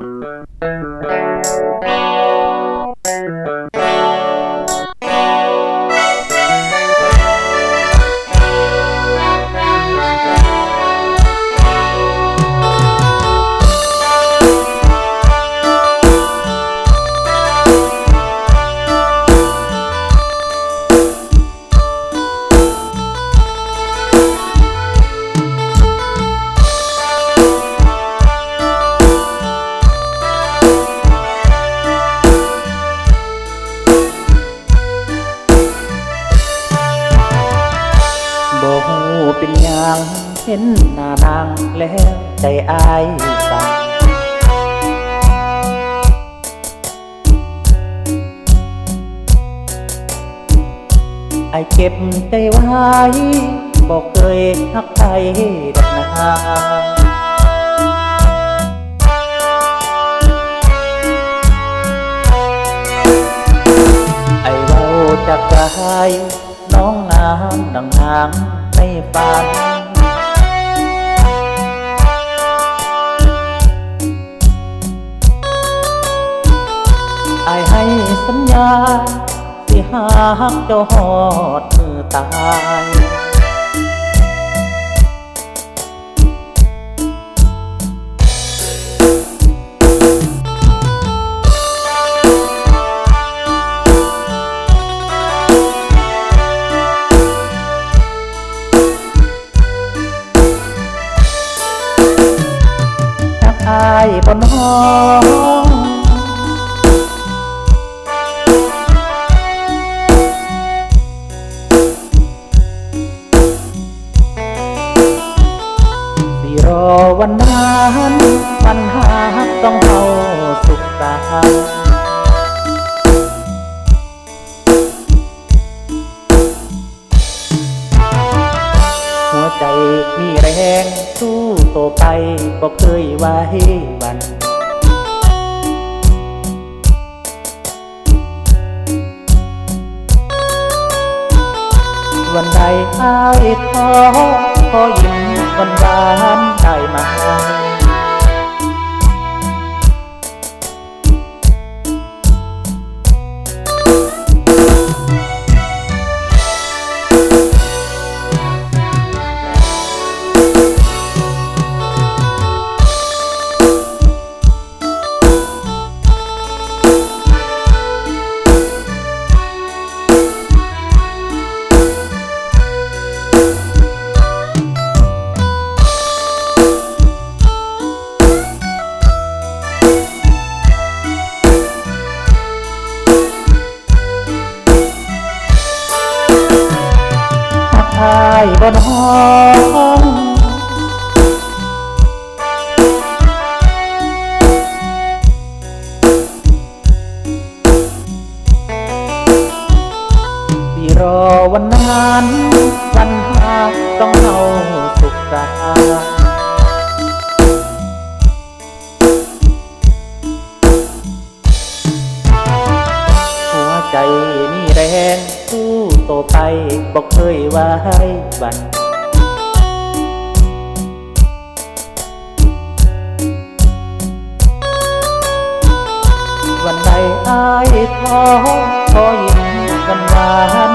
บ่ ฮู้เป็นยังเห็นหน้านางแล้วใจอายสั่นไอเก็บใจไว้บอกเคยทักใครดอกนาไอเว้าจากกายน้องน้ำดังนา งในฝังไอายให้สัญญา สิหากเจ้าหอดมือตาย บนห้องสิรอวันนั้นปัญหาต้องเฮาสุขตา หัวใจมีแรงสู้ต่อไปบอกเคยไว้วันวันใดอายท้อขอยิ้มวันวานได้มา บนห้องที่รอวันนั้นวันหาต้องเอาสุขใจ บอกเคยว่าให้บันวันใดอายท้อขอยิ้มกันมา